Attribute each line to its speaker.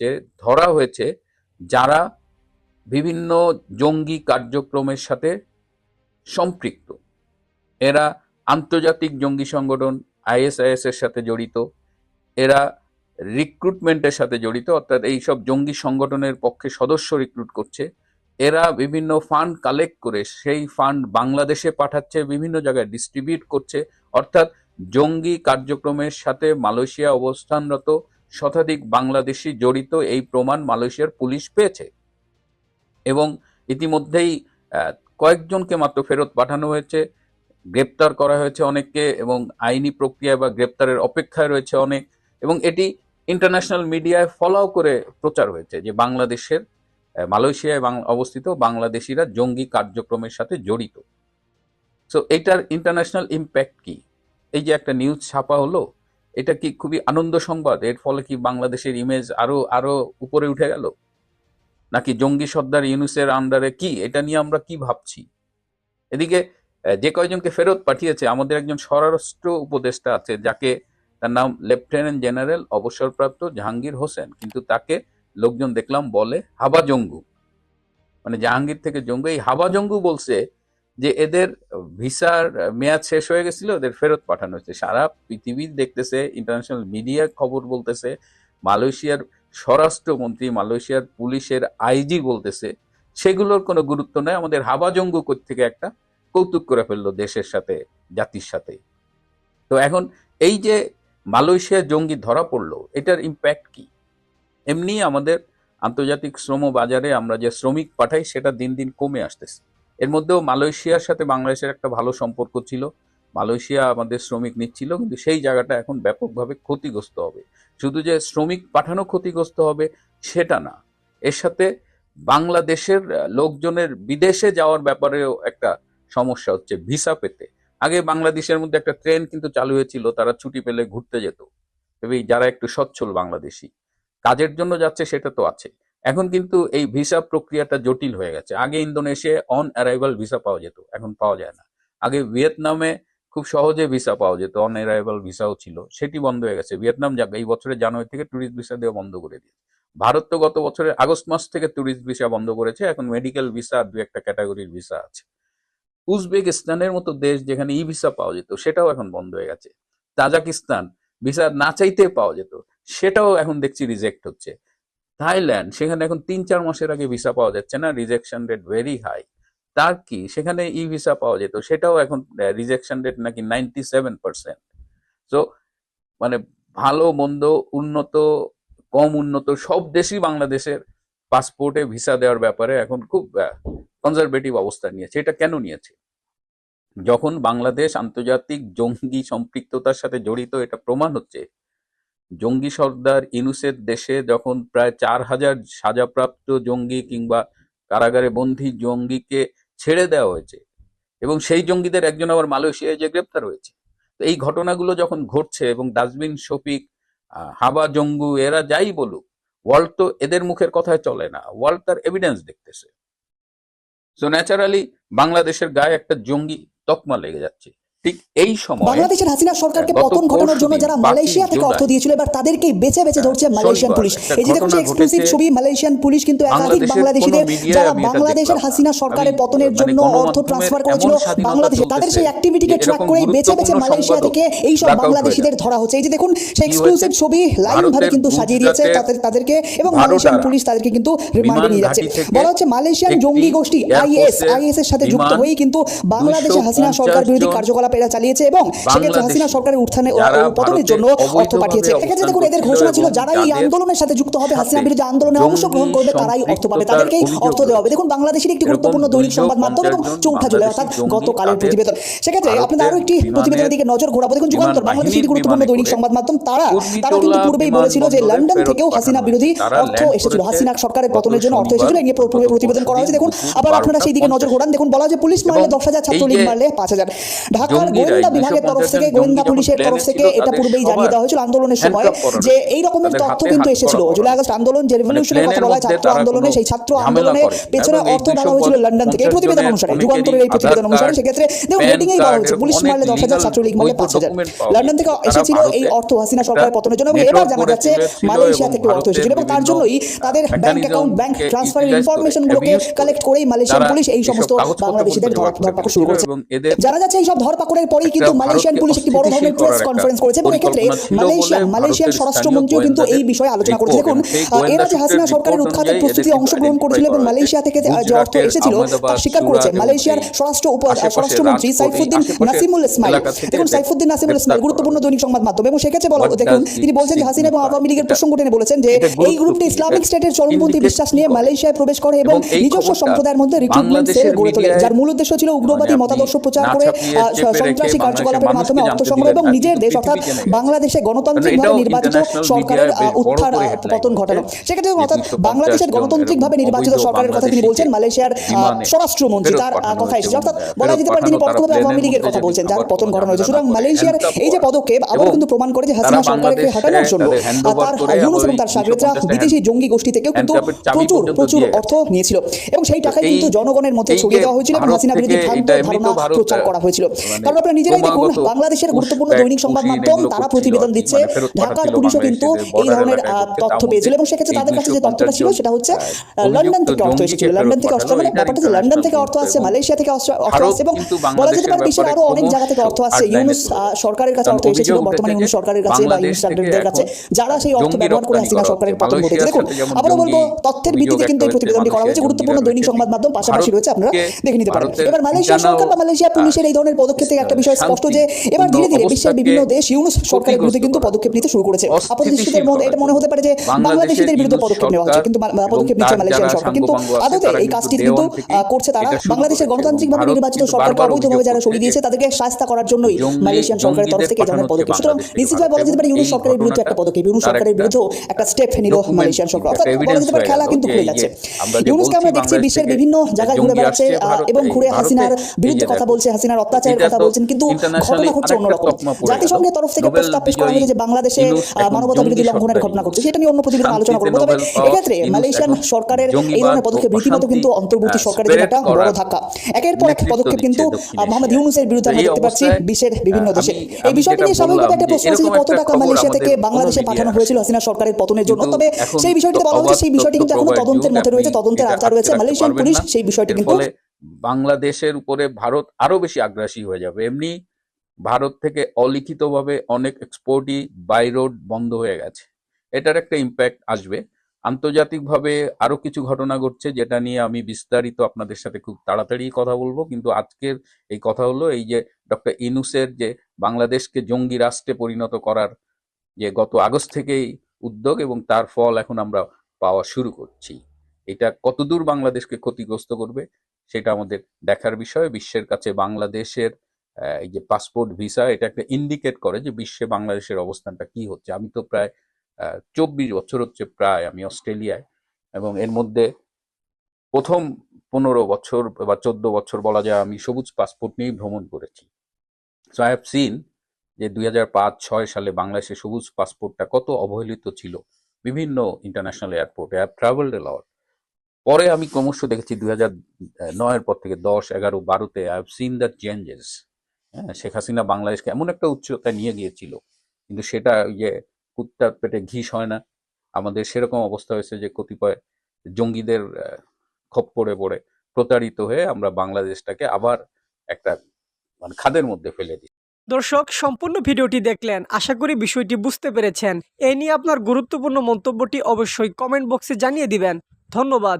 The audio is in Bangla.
Speaker 1: যে ধরা হয়েছে যারা বিভিন্ন জঙ্গি কার্যক্রমের সাথে সম্পৃক্ত। এরা আন্তর্জাতিক জঙ্গি সংগঠন, আইএসআইএস এর সাথে জড়িত। এরা রিক্রুটমেন্টের সাথে জড়িত, অর্থাৎ এই সব জঙ্গি সংগঠনের পক্ষে সদস্য রিক্রুট করছে। এরা বিভিন্ন ফান্ড কালেক্ট করে, সেই ফান্ড বাংলাদেশে পাঠাচ্ছে, বিভিন্ন জায়গায় ডিস্ট্রিবিউট করছে। অর্থাৎ জঙ্গি কার্যক্রমের সাথে মালয়েশিয়া অবস্থানরত শতাধিক বাংলাদেশি জড়িত এই প্রমাণ মালয়েশিয়ার পুলিশ পেয়েছে। এবং ইতিমধ্যেই কয়েকজনকে মাত্র ফেরত পাঠানো হয়েছে, গ্রেপ্তার করা হয়েছে অনেককে এবং আইনি প্রক্রিয়া বা গ্রেপ্তারের অপেক্ষায় রয়েছে অনেক। এবং এটি ইন্টারন্যাশনাল মিডিয়ায় ফলো করে প্রচার হয়েছে যে বাংলাদেশের মালয়েশিয়ায় অবস্থিত বাংলাদেশিরা জঙ্গি কার্যক্রমের সাথে জড়িত। সো এইটার ইন্টারন্যাশনাল ইম্প্যাক্ট কি? এই যে একটা নিউজ ছাপা হলো এটা কি খুবই আনন্দ সংবাদ? এর ফলে কি বাংলাদেশের ইমেজ আরও আরও উপরে উঠে গেল? নাকি জঙ্গি সর্দার ইউনুসের আন্ডারে কি? এটা নিয়ে আমরা কি ভাবছি? এদিকে যে কয়জনকে ফেরত পাঠিয়েছে, আমাদের একজন স্বরাষ্ট্র উপদেষ্টা আছে, যাকে তার নাম লেফটেন্যান্ট জেনারেল অবসরপ্রাপ্ত জাহাঙ্গীর হোসেন। কিন্তু তাকে লোকজন দেখলাম বলে হাবা জঙ্গু। মানে জাহাঙ্গীর থেকে জঙ্গু, এই হাবা জঙ্গু বলছে যে এদের ভিসার মেয়াদ শেষ হয়ে গেছিল এদের ফেরত পাঠানো হয়েছে। সারা পৃথিবী দেখতেছে ইন্টারন্যাশনাল মিডিয়া খবর বলতেছে, মালয়েশিয়ার স্বরাষ্ট্রমন্ত্রী, মালয়েশিয়ার পুলিশের আইজি বলতেছে, সেগুলোর কোনো গুরুত্ব নেই। আমাদের হাবাজঙ্গ থেকে একটা কৌতুক করে ফেলল দেশের সাথে, জাতির সাথে। তো এখন এই যে মালয়েশিয়া জঙ্গি ধরা পড়ল, এটার ইম্প্যাক্ট কি? এমনি আমাদের আন্তর্জাতিক শ্রম বাজারে আমরা যে শ্রমিক পাঠাই, সেটা দিন দিন কমে আসতেছে। এর মধ্যেও মালয়েশিয়ার সাথে বাংলাদেশের একটা ভালো সম্পর্ক ছিল। মালয়েশিয়া আমাদের শ্রমিক নিচ্ছিল, কিন্তু সেই জায়গাটা এখন ব্যাপকভাবে ক্ষতিগ্রস্ত হবে। শুধু যে শ্রমিক পাঠানো ক্ষতিগ্রস্ত হবে, সেটা না। এর সাথে বাংলাদেশের লোকজনের বিদেশে যাওয়ার ব্যাপারেও একটা সমস্যা হচ্ছে ভিসা পেতে। আগে বাংলাদেশের মধ্যে একটা ট্রেন কিন্তু চালু হয়েছিল, তারা ছুটি পেলে ঘুরতে যেত। তবে যারা একটু সচ্ছল বাংলাদেশি, কাজের জন্য যাচ্ছে সেটা তো আছে এখন কিন্তু এই ভিসা প্রক্রিয়াটা জটিল হয়ে গেছে। আগে ইন্দোনেশিয়ায় অন অ্যারাইভাল ভিসা পাওয়া যেত, এখন পাওয়া যায় না। আগে ভিয়েতনামে খুব সহজে ভিসা পাওয়া যেত অন অ্যারাইভাল ভিসাও ছিল, সেটি বন্ধ হয়ে গেছে। ভিয়েতনাম যাক, এই বছরের জানুয়ারি থেকে ট্যুরিস্ট ভিসা দেওয়া বন্ধ করে দিয়েছে। ভারত তো গত বছরের আগস্ট মাস থেকে ট্যুরিস্ট ভিসা বন্ধ করেছে, এখন মেডিকেল ভিসা দু একটা ক্যাটাগরির ভিসা আছে। উজবেকিস্তানের মতো দেশ যেখানে ই ভিসা পাওয়া যেত, সেটাও এখন বন্ধ হয়ে গেছে। তাজাকিস্তান, ভিসা না চাইতে পাওয়া যেত, সেটাও এখন দেখছি রিজেক্ট হচ্ছে। থাইল্যান্ড, সেখানে এখন তিন চার মাসের আগে ভিসা পাওয়া যাচ্ছে না রিজেকশন রেট ভেরি হাই তার কি? সেখানে ই ভিসা পাওয়া যেত, সেটাও এখন রিজেকশন রেট নাকি নাইনটি সেভেন পার্সেন্ট সো মানে ভালো, মন্দ, উন্নত, কম উন্নত, সব দেশই বাংলাদেশের পাসপোর্টে ভিসা দেওয়ার ব্যাপারে এখন খুব কনজারভেটিভ অবস্থা নিয়েছে। এটা কেন নিয়েছে? যখন বাংলাদেশ আন্তর্জাতিক জঙ্গি সম্পৃক্ততার সাথে জড়িত, এটা প্রমাণ হচ্ছে জঙ্গি সর্দার ইনুসের দেশে যখন প্রায় চার হাজার সাজাপ্রাপ্ত জঙ্গি কিংবা কারাগারে বন্দী জঙ্গিকে ছেড়ে দেওয়া হয়েছে এবং সেই জঙ্গিদের একজন আবার মালয়েশিয়ায় যে গ্রেপ্তার হয়েছে। তো এই ঘটনাগুলো যখন ঘটছে এবং ডাস্টবিন শফিক হাবা, জঙ্গু, এরা যাই বলুক ওয়ার্ল্ড তো এদের মুখের কথায় চলে না ওয়ার্ল্ড তার এভিডেন্স দেখতেছে। সো ন্যাচারালি বাংলাদেশের গায়ে একটা জঙ্গি তকমা লেগে যাচ্ছে। ঠিক এই সময়
Speaker 2: বাংলাদেশের হাসিনা সরকারকে পতন ঘটানোর জন্য যারা মালয়েশিয়া থেকে অর্থ দিয়েছিল এবার তাদেরকেই বেছে বেছে ধরছে মালয়েশিয়ান পুলিশ। এই যে দেখুন এক্সক্লুসিভ ছবি মালয়েশিয়ান পুলিশ কিন্তু একাধিক বাংলাদেশিদের যারা বাংলাদেশের হাসিনা সরকারের পতনের
Speaker 1: মানে
Speaker 2: জন্য অর্থ ট্রান্সফার করেছিল বাংলাদেশে তাদের সেই অ্যাক্টিভিটিকে ট্র্যাক করেই বেছে বেছে মালয়েশিয়া থেকে এই সব বাংলাদেশিদের ধরা হচ্ছে। এই যে দেখুন সেই এক্সক্লুসিভ ছবি লাইন ভাবে কিন্তু সাজিয়ে দিয়েছে তাদের তাদেরকে এবং মালয়েশিয়ান পুলিশ তাদেরকে কিন্তু রিমান্ডে নিয়ে যাচ্ছে। বলা হচ্ছে মালয়েশিয়ান জঙ্গি গোষ্ঠী আইএস আইএস এর সাথে যুক্ত হয়েই কিন্তু বাংলাদেশে হাসিনা সরকার বিরোধী
Speaker 1: জন
Speaker 2: কার্যকলাপ এরা চালিয়েছে এবং সেক্ষেত্রে হাসিনা সরকারের উত্থানে পতনের জন্য অর্থ পাঠিয়েছে। এক্ষেত্রে দেখুন এদের ঘোষণা ছিল যারা এই আন্দোলনের সাথে যুক্ত হবে হাসিনা বিরোধী আন্দোলনে অংশগ্রহণ করবে তারাই অর্থ পাবে। তাদেরকেই অর্থ দেওয়া হবে। দেখুন বাংলাদেশের একটি গুরুত্বপূর্ণ দৈনিক সংবাদ মাধ্যম এবং চৌঠা জুলাই অর্থাৎ গতকালের প্রতিবেদন। সেক্ষেত্রে আপনাদের আরও একটি প্রতিবেদনের দিকে নজর ঘোরাবো। দেখুন যুগান্তর বাংলাদেশের একটি গুরুত্বপূর্ণ দৈনিক সংবাদ মাধ্যম তারা তারা কিন্তু পূর্বেই বলেছিল যে লন্ডন থেকেও হাসিনা বিরোধী। অর্থ এসেছিল। হাসিনা সরকারের পতনের জন্য অর্থ এসেছিল নিয়ে পূর্বে প্রতিবেদন করা হয়েছে। দেখুন আবার আপনারা সেই দিকে নজর ঘোরান। দেখুন বলা যে পুলিশ মারলে দশ হাজার ছাত্র
Speaker 1: এই
Speaker 2: লীগ
Speaker 1: যে
Speaker 2: মারলে পাঁচ হাজার ঢাকা এবার গোয়েন্দা বিভাগের তরফ থেকে গোয়েন্দা পুলিশের তরফ থেকে এটা পূর্বেই জানিয়ে দেওয়া হয়েছিল আন্দোলনের সময় যে এই রকমের তথ্য কিন্তু এসেছিল। জুলাই আগস্ট আন্দোলন যে রেভলিউশনের কথা বলা হয় ছাত্র আন্দোলনে সেই ছাত্র
Speaker 1: ঝামেলা
Speaker 2: আন্দোলনে
Speaker 1: করেনি।
Speaker 2: পেছনে অর্থ টাকা হয়েছিল লন্ডন থেকে। এই প্রতিবেদন অনুসারে যুগান্তরের এই প্রতিবেদন অনুসারে সেক্ষেত্রে দেখুন হেডিংয়েই বলা হচ্ছে পুলিশ মারলে দশ হাজার ছাত্রলীগ মারলে পাঁচ হাজার। লন্ডন থেকে এসেছিল এই অর্থ হাসিনা সরকারের পতনের জন্য এবং এবার জানা যাচ্ছে মালয়েশিয়া থেকে অর্থ এসেছিল এবং তার জন্যই তাদের ব্যাংক অ্যাকাউন্ট ব্যাংক ট্রান্সফারের কালেক্ট করেই মালয়েশিয়ান পুলিশ এই সমস্ত বাংলাদেশিদের ধরপাকড় শুরু করেছে জানা যাচ্ছে এই সব ধরপাকড়ের পরেই কিন্তু মালয়েশিয়ান পুলিশ একটি বড় ধরনের প্রেস কনফারেন্স করেছে এবং এক্ষেত্রে মালয়েশিয়া
Speaker 1: বলে
Speaker 2: মালয়েশিয়ার স্বরাষ্ট্রমন্ত্রীও কিন্তু এই বিষয়ে আলোচনা করেছে। দেখুন এরা যে হাসিনা সরকারের উৎখাতের প্রস্তুতি অংশগ্রহণ করেছিল এবং মালয়েশিয়া থেকে যে অর্থ এসেছিল তা স্বীকার করেছে। মালয়েশিয়ার স্বরাষ্ট্র উপ স্বরাষ্ট্রমন্ত্রী সাইফুদ্দিন নাসিমুল ইসমাইল। দেখুন সাইফুদ্দিন নাসিমুল ইসমাইল গুরুত্বপূর্ণ দৈনিক সংবাদ মাধ্যম এবং সেক্ষেত্রে বলা দেখুন তিনি বলছেন যে হাসিনা এবং আওয়ামী লীগের প্রসঙ্গ টেনে বলেছেন যে এই গ্রুপটি ইসলামিক স্টেটের চরমপন্থী বিশ্বাস নিয়ে? মালয়েশিয়ায় প্রবেশ করে এবং নিজস্ব সম্প্রদায়ের মধ্যে রিক্রুটমেন্ট সেল গড়ে তোলে যার মূল উদ্দেশ্য ছিল উগ্রবাদী মতাদর্শ প্রচার করে সন্ত্রাসী কার্যকলাপের মাধ্যমে অর্থ সংগ্রহ এবং নিজের দেশ অর্থাৎ বাংলাদেশে গণতান্ত্রিকভাবে নির্বাচিত সরকারের উত্থান পতন ঘটানো। সেক্ষেত্রে অর্থাৎ বাংলাদেশের গণতান্ত্রিকভাবে নির্বাচিত সরকারের কথা তিনি বলছেন মালয়েশিয়ার স্বরাষ্ট্রমন্ত্রী তার কথা এসেছে অর্থাৎ বলা যেতে পারে তিনি পরোক্ষভাবে আওয়ামী লীগের কথা বলছেন। যার পতন ঘটানো হয়েছে। সুতরাং মালয়েশিয়ার এই যে পদক্ষেপ আবারও কিন্তু প্রমাণ করে যে হাসিনা সরকারকে হাঁটানোর জন্য। তার ইউনুস এবং তার সাগরেদরা বিদেশি জঙ্গি গোষ্ঠী থেকেও কিন্তু প্রচুর প্রচুর অর্থ নিয়েছিল এবং সেই টাকায় কিন্তু জনগণের মধ্যে ছড়িয়ে দেওয়া হয়েছিল এবং হাসিনা বিরোধী ভ্রান্ত ধারণা প্রচার করা হয়েছিল কারণ আপনারা নিজেরাই দেখুন বাংলাদেশের গুরুত্বপূর্ণ দৈনিক সংবাদ মাধ্যম তারা প্রতিবেদন দিচ্ছে।
Speaker 1: মানে
Speaker 2: ঢাকার পুলিশও কিন্তু এই ধরনের। তথ্য পেয়েছিল এবং সেক্ষেত্রে তাদের কাছে যে তথ্যটা ছিল সেটা হচ্ছে লন্ডন থেকে অর্থ এসেছিল লন্ডন থেকে অর্থ মানে ব্যাপারটা লন্ডন থেকে অর্থ আসছে মালয়েশিয়া থেকে অর্থ আসছে এবং বলা যেতে পারে আরও অনেক জায়গা থেকে অর্থ আসছে ইউনুস সরকারের কাছে অর্থ এসেছিল বর্তমানে ইউনুস সরকারের কাছে বা ইউনুস কাছে যারা সেই অর্থ ব্যবহার করে হাসিনা সরকারের পতন ঘটেছে দেখুন আবারও বলব তথ্যের ভিত্তিতে কিন্তু এই প্রতিবেদনটি করা হয়েছে। গুরুত্বপূর্ণ দৈনিক সংবাদ মাধ্যম পাশাপাশি রয়েছে আপনারা দেখে নিতে পারেন এবার মালয়েশিয়া সরকার বা মালয়েশিয়া পুলিশের এই ধরনের পদক্ষেপ থেকে একটা বিষয় স্পষ্ট যে এবার ধীরে ধীরে বিশ্বের বিভিন্ন দেশ ইউনুস সরকারের বিরুদ্ধে কিন্তু পদক্ষেপ নিতে শুরু করেছে। আপাতদৃষ্টিতে মনে- এটা মনে হতে পারে যে বাংলাদেশিদের বিরুদ্ধে পদক্ষেপ নেওয়া হচ্ছে। কিন্তু পদক্ষেপ নিচ্ছে মালয়েশিয়ান সরকার। কিন্তু আদতে এই কাজটি কিন্তু করছে তারা বাংলাদেশের গণতান্ত্রিকভাবে নির্বাচিত সরকারকে অবৈধভাবে যারা সরিয়ে দিয়েছে তাদেরকে শাস্তা করার জন্যই মালয়েশিয়ান সরকারের তরফ থেকে এই ধরনের পদক্ষেপ সুতরাং নিশ্চিতভাবে বলা যেতে পারে ইউনুস সরকারের বিরুদ্ধে একটা পদক্ষেপ ইউনুস সরকারের বিরুদ্ধেও একটা স্টেপ নিল মালয়েশিয়ান সরকার। অর্থাৎ বলা যেতে পারে খেলা কিন্তু ঘুরে যাচ্ছে। ইউনুসকে আমরা দেখছি বিশ্বের বিভিন্ন জায়গায় ঘুরে বেড়াচ্ছে এবং ঘুরে হাসিনার বিরুদ্ধে কথা বলছে হাসিনার অত্যাচারের কথা বলছেন কিন্তু ঘটনা ঘটছে অন্যরকম। জাতিসংঘের তরফ থেকে প্রস্তাব পেশ করা হয়েছে যে বাংলাদেশে মানবতা বিরোধী লঙ্ঘনের ঘটনা ঘটছে। সেটা নিয়ে অন্য প্রতিবেদন আলোচনা করব। তবে এক্ষেত্রে মালয়েশিয়ান সরকারের এই ধরনের পদক্ষেপ রীতিমতো কিন্তু অন্তর্বর্তী সরকারের জন্য একটা বড় ধাক্কা। একের পর এক পদক্ষেপ কিন্তু মোহাম্মদ ইউনুসের বিরুদ্ধে আমরা দেখতে পাচ্ছি বিশ্বের বিভিন্ন দেশে। এই বিষয়টি নিয়ে স্বাভাবিকভাবে একটা প্রশ্ন আছে যে কত টাকা মালয়েশিয়া থেকে বাংলাদেশে পাঠানো হয়েছিল হাসিনা সরকারের পতনের জন্য। তবে সেই বিষয়টিতে বলা হচ্ছে সেই বিষয়টি কিন্তু এখনও তদন্তের মধ্যে রয়েছে তদন্তের আওতায় রয়েছে মালয়েশিয়ান পুলিশ সেই বিষয়টি কিন্তু
Speaker 1: বাংলাদেশের উপরে ভারত আরও বেশি আগ্রাসী হয়ে যাবে। এমনি ভারত থেকে অলিখিতভাবে অনেক এক্সপোর্টই বাই রোড বন্ধ হয়ে গেছে। এটার একটা ইম্প্যাক্ট আসবে। আন্তর্জাতিকভাবে আরও কিছু ঘটনা ঘটছে যেটা নিয়ে আমি বিস্তারিত আপনাদের সাথে খুব তাড়াতাড়ি কথা বলব। কিন্তু আজকের এই কথা হলো এই যে ডক্টর ইনুসের যে বাংলাদেশকে জঙ্গি রাষ্ট্রে পরিণত করার যে গত আগস্ট থেকেই উদ্যোগ এবং তার ফল এখন আমরা পাওয়া শুরু করছি। এটা কতদূর বাংলাদেশকে ক্ষতিগ্রস্ত করবে? সেটা আমাদের দেখার বিষয়। বিশ্বের কাছে বাংলাদেশের এই যে পাসপোর্ট ভিসা এটা একটা ইন্ডিকেট করে যে বিশ্বে বাংলাদেশের অবস্থানটা কি হচ্ছে। আমি তো প্রায় চব্বিশ বছর হচ্ছে প্রায় আমি অস্ট্রেলিয়ায় এবং এর মধ্যে প্রথম পনেরো বছর বা চোদ্দ বছর বলা যায় আমি সবুজ পাসপোর্ট নিয়েই ভ্রমণ করেছি। সো আই হ্যাভ সিন যে দুই হাজার পাঁচ ছয় সালে বাংলাদেশে সবুজ পাসপোর্টটা কত অবহেলিত ছিল। বিভিন্ন ইন্টারন্যাশনাল এয়ারপোর্টে আই ট্রাভেলড এ লট পরে আমি ক্রমশ দেখেছি দুই হাজার নয়ের পর থেকে দশ এগারো বারোতে I have seen the changes হ্যাঁ শেখ হাসিনা বাংলাদেশকে এমন একটা উচ্চতায় নিয়ে গিয়েছিল কিন্তু সেটা ওই যে কুত্তার পেটে ঘিস হয় না। আমাদের সেরকম অবস্থা হয়েছে যে কতিপয় জঙ্গিদের আহ, খপ্পরে পড়ে প্রতারিত হয়ে আমরা বাংলাদেশটাকে আবার একটা মানে খাদের মধ্যে ফেলে দিই।
Speaker 3: দর্শক সম্পূর্ণ ভিডিওটি দেখলেন। আশা করি বিষয়টি বুঝতে পেরেছেন। এ নিয়ে আপনার গুরুত্বপূর্ণ মন্তব্যটি অবশ্যই কমেন্ট বক্সে জানিয়ে দিবেন। ধন্যবাদ।